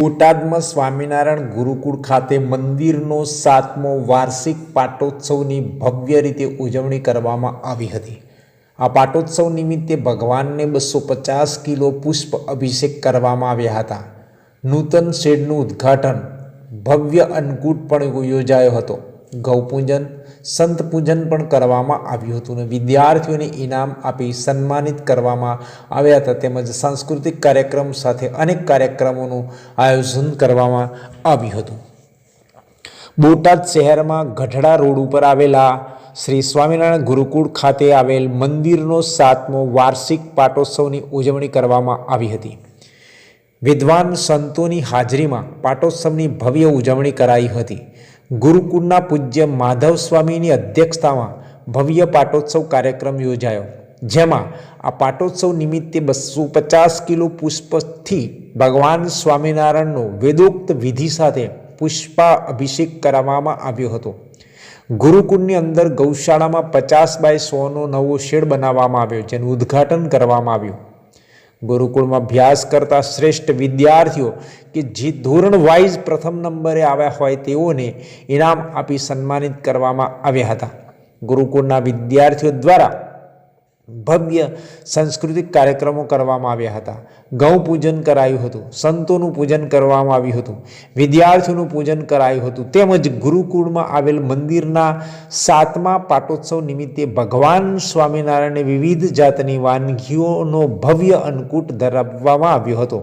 બોટાદમાં સ્વામિનારાયણ ગુરુકુળ ખાતે મંદિરનો સાતમો વાર્ષિક પાટોત્સવની ભવ્ય રીતે ઉજવણી કરવામાં આવી હતી. આ પાટોત્સવ નિમિત્તે ભગવાનને બસો પચાસ કિલો પુષ્પ અભિષેક કરવામાં આવ્યા હતા. નૂતન શેડનું ઉદ્ઘાટન ભવ્ય અન્નકૂટ પણ યોજાયો હતો. ગૌપૂજન સંત પૂજન પણ કરવામાં આવ્યું હતું અને વિદ્યાર્થીઓને ઇનામ આપી સન્માનિત કરવામાં આવ્યા હતા. તેમજ સાંસ્કૃતિક કાર્યક્રમ સાથે અનેક કાર્યક્રમોનું આયોજન કરવામાં આવ્યું હતું. બોટાદ શહેરમાં ગઢડા રોડ ઉપર આવેલા શ્રી સ્વામિનારાયણ ગુરુકુળ ખાતે આવેલ મંદિરનો સાતમો વાર્ષિક પાટોત્સવની ઉજવણી કરવામાં આવી હતી. વિદ્વાન સંતોની હાજરીમાં પાટોત્સવની ભવ્ય ઉજવણી કરાઈ હતી. ગુરુકુળના પૂજ્ય માધવ સ્વામીની અધ્યક્ષતામાં ભવ્ય પાટોત્સવ કાર્યક્રમ યોજાયો. જેમાં આ પાટોત્સવ નિમિત્તે બસો પચાસ કિલો પુષ્પથી ભગવાન સ્વામિનારાયણનો વેદોક્ત વિધિ સાથે પુષ્પા અભિષેક કરાવવામાં આવ્યો હતો. ગુરુકુળની અંદર ગૌશાળામાં પચાસ બાય સોનો નવો શેડ બનાવવામાં આવ્યો, જેનું ઉદ્ઘાટન કરવામાં આવ્યું. ગુરુકુળમાં અભ્યાસ કરતા શ્રેષ્ઠ વિદ્યાર્થીઓ કે જે ધોરણ વાઇઝ પ્રથમ નંબરે આવ્યા હોય તેઓને ઇનામ આપી સન્માનિત કરવામાં આવ્યા હતા. ગુરુકુળના વિદ્યાર્થીઓ દ્વારા ભવ્ય સાંસ્કૃતિક કાર્યક્રમો કરવામાં આવ્યા હતા. ગૌ પૂજન કરાયું હતું. સંતોનું પૂજન કરવામાં આવ્યું હતું. વિદ્યાર્થીઓનું પૂજન કરાયું હતું. તેમજ ગુરુકુળમાં આવેલ મંદિરના સાતમા પાટોત્સવ નિમિત્તે ભગવાન સ્વામિનારાયણને વિવિધ જાતની વાનગીઓનો ભવ્ય અન્નકૂટ ધરાવવામાં આવ્યો હતો.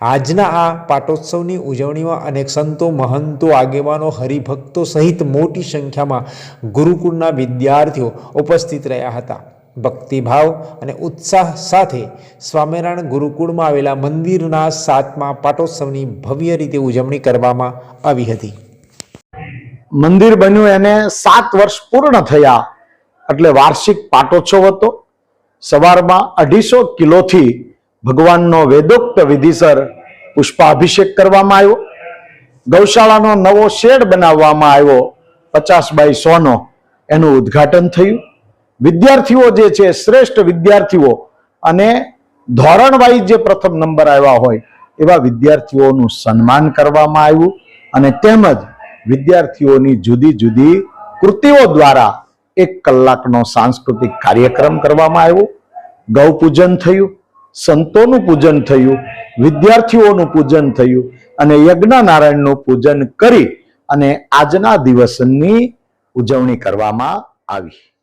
આજના આ પાટોત્સવની ઉજવણીમાં અનેક સંતો, મહંતો, આગેવાનો, હરિભક્તો સહિત મોટી સંખ્યામાં ગુરુકુળના વિદ્યાર્થીઓ ઉપસ્થિત રહ્યા હતા. ભક્તિભાવ અને ઉત્સાહ સાથે સ્વામિનારાયણ ગુરુકુળમાં આવેલા મંદિરના સાતમા પાટોત્સવની ભવ્ય રીતે ઉજવણી કરવામાં આવી હતી. મંદિર બન્યું એને સાત વર્ષ પૂર્ણ થયા. એટલે વાર્ષિક પાટોત્સવ હતો. સવારમાં અઢીસો કિલોથી ભગવાનનો વેદોક્ત વિધિસર પુષ્પાભિષેક કરવામાં આવ્યો. ગૌશાળાનો નવો શેડ બનાવવામાં આવ્યો. પચાસ બાય સોનો એનું ઉદ્ઘાટન થયું. વિદ્યાર્થીઓ જે છે, શ્રેષ્ઠ વિદ્યાર્થીઓ અને ધોરણ વાઇઝ જે પ્રથમ નંબર આવ્યા હોય, એવા વિદ્યાર્થીઓનું સન્માન કરવામાં આવ્યું અને તેમજ વિદ્યાર્થીઓની જુદી જુદી કૃતિઓ દ્વારા એક કલાકનો સાંસ્કૃતિક કાર્યક્રમ કરવામાં આવ્યો. ગૌ પૂજન થયું, સંતોનું પૂજન થયું, વિદ્યાર્થીઓનું પૂજન થયું અને યજ્ઞ નારાયણનું પૂજન કરી અને આજના દિવસની ઉજવણી કરવામાં આવી.